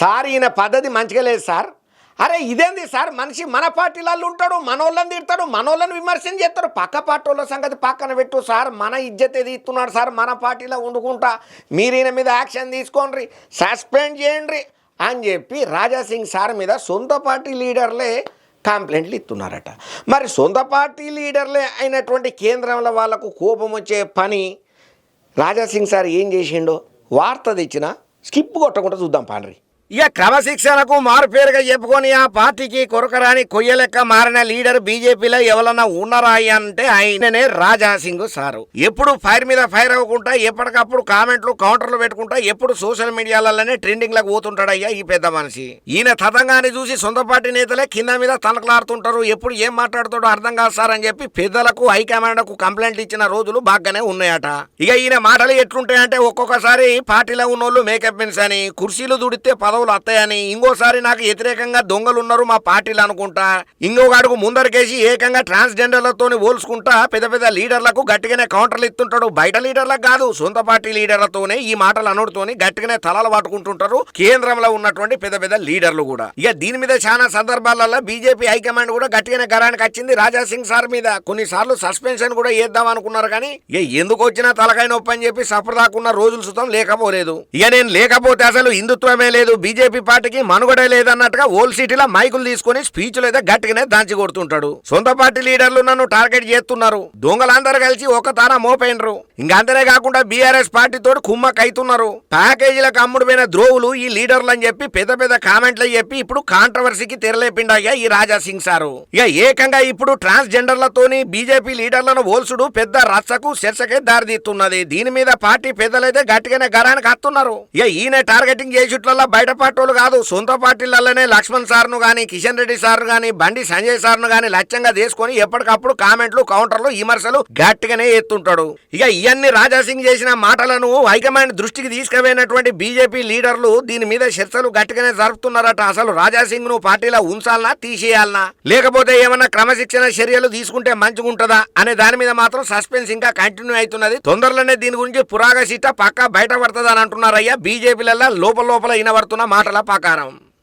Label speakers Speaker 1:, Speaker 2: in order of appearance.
Speaker 1: Sir ఈయన పద్ధతి మంచిగా లేదు సార్. అరే ఇదేంది సార్? మనిషి మన పార్టీలలో ఉంటాడు మనోళ్ళని తిడతాడు మనోళ్ళని విమర్శన చేస్తారు. పక్క పార్టీ వాళ్ళ సంగతి పక్కన పెట్టు సార్. మన ఇజ్జత్ ఏది ఇస్తున్నాడు సార్ మన పార్టీలో వండుకుంటా. మీరు ఈయన మీద యాక్షన్ తీసుకోండి సస్పెండ్ చేయండి అని చెప్పి రాజాసింగ్ సార్ మీద సొంత పార్టీ లీడర్లే కంప్లైంట్లు ఇస్తున్నారట. మరి సొంత పార్టీ లీడర్లే అయినటువంటి కేంద్రంలో వాళ్ళకు కోపం వచ్చే పని రాజాసింగ్ సార్ ఏం చేసిండో? వార్త తెచ్చిన స్కిప్ కొట్టకుండా చూద్దాం పాండ్రి. ఇక క్రమశిక్షణకు మారుపేరుగా చెప్పుకొని ఆ పార్టీకి కొరకరాని కొయ్యలెక్క మారిన లీడర్ బీజేపీలో ఎవరన్నా ఉన్నారా అంటే ఆయననే రాజాసింగ్ సారు. ఎప్పుడు ఫైర్ మీద ఫైర్ అవ్వకుండా ఎప్పటికప్పుడు కామెంట్లు కౌంటర్లు పెట్టుకుంటా ఎప్పుడు సోషల్ మీడియాలలోనే ట్రెండింగ్లకు పోతుంటాడయ్యా ఈ పెద్ద మనిషి. ఈయన తతంగాన్ని చూసి సొంత పార్టీ నేతలే కింద మీద తలకలాడుతుంటారు ఎప్పుడు ఏం మాట్లాడుతాడో అర్థం కాదు సార్ అని చెప్పి పెద్దలకు హైకమాండ్కు కు ఇచ్చిన రోజులు బాగానే ఉన్నాయట. ఇక ఈయన మాటలు ఎట్లుంటాయంటే ఒక్కొక్కసారి పార్టీలో ఉన్నోళ్ళు మేకప్ మెన్స్ అని కుర్చీలు దుడితే పదవులు వస్తాయని ఇంకోసారి నాకు వ్యతిరేకంగా దొంగలు ఉన్నారు మా పార్టీలు అనుకుంటా. ఇంకొక అడుగు ముందరికేసి ఏకంగా ట్రాన్స్జెండర్లతో పోల్చుకుంటా పెద్ద పెద్ద లీడర్లకు గట్టిగానే కౌంటర్లు ఇస్తుంటాడు బయట లీడర్లకు కాదు సొంత పార్టీ లీడర్లతోనే ఈ మాటలు అనుడుతోని గట్టిగానే తలలు పట్టుకుంటుంటారు కేంద్రంలో ఉన్నటువంటి పెద్ద పెద్ద లీడర్లు కూడా. ఇక దీని మీద చాలా సందర్భాలలో బీజేపీ హైకమాండ్ కూడా గట్టిగానే గరానికి వచ్చింది రాజా సింగ్ సార్ మీద. కొన్నిసార్లు సస్పెన్షన్ కూడా చేద్దాం అనుకున్నారు కానీ ఇక ఎందుకు వచ్చినా తలకాయ నొప్పి అని చెప్పి సఫరదాకున్న రోజులు సుతం లేకపోలేదు. ఇక నేను లేకపోతే అసలు హిందుత్వమే లేదు బీజేపీ పార్టీకి మనుగడే లేదన్నట్టుగా ఓల్ సిటీలో మైకులు తీసుకొని స్పీచ్లు అయితే గట్టిగానే దంచి కొడుతుంటాడు. సొంత పార్టీ లీడర్లు నన్ను టార్గెట్ చేస్తున్నారు. దొంగలందరూ కలిసి ఒక తాన మోపైనరు ఇంకా కాకుండా బీఆర్ఎస్ పార్టీతో కుమ్మక్ కుమ్మకైతున్నారు ప్యాకేజీలకు అమ్ముడు పోయిన ద్రోవులు ఈ లీడర్లు అని చెప్పి పెద్ద పెద్ద కామెంట్లు చెప్పి ఇప్పుడు కాంట్రవర్సీకి తెరలేపిండయ్యా ఈ రాజా సింగ్ సారు. ఇక ఏకంగా ఇప్పుడు ట్రాన్స్జెండర్లతోని బీజేపీ లీడర్లను ఓల్సుడు పెద్ద రచ్చకు చర్చకే దారితీస్తున్నది. దీని మీద పార్టీ పెద్దలైతే గట్టిగానే గరానికి వస్తున్నారు ఇక ఈయన టార్గెటింగ్ చేసేట్ల బయట పార్టీలు కాదు సొంత పార్టీలలోనే లక్ష్మణ్ సార్ను గాని కిషన్ రెడ్డి సార్ కానీ బండి సంజయ్ సార్ను గాని లక్ష్యంగా తీసుకొని ఎప్పటికప్పుడు కామెంట్లు కౌంటర్లు విమర్శలు గట్టిగానే ఎత్తుంటాడు. ఇక ఇవన్నీ రాజాసింగ్ చేసిన మాటలను హైకమాండ్ దృష్టికి తీసుకుపోయినటువంటి బీజేపీ లీడర్లు దీని మీద చర్చలు గట్టిగానే జరుపుతున్నారట. అసలు రాజాసింగ్ను పార్టీలో ఉంచాలనా తీసేయాలనా? లేకపోతే ఏమన్నా క్రమశిక్షణ చర్యలు తీసుకుంటే మంచిగుంటదా? అనే దాని మీద మాత్రం సస్పెన్స్ ఇంకా కంటిన్యూ అవుతున్నది. తొందరలోనే దీని గురించి పురాగ సీట పక్కా బయట పడుతుంది అని అంటున్నారయ్యా. బీజేపీలలో లోపల లోపల వినబడుతున్న మాటల ప్రకారం.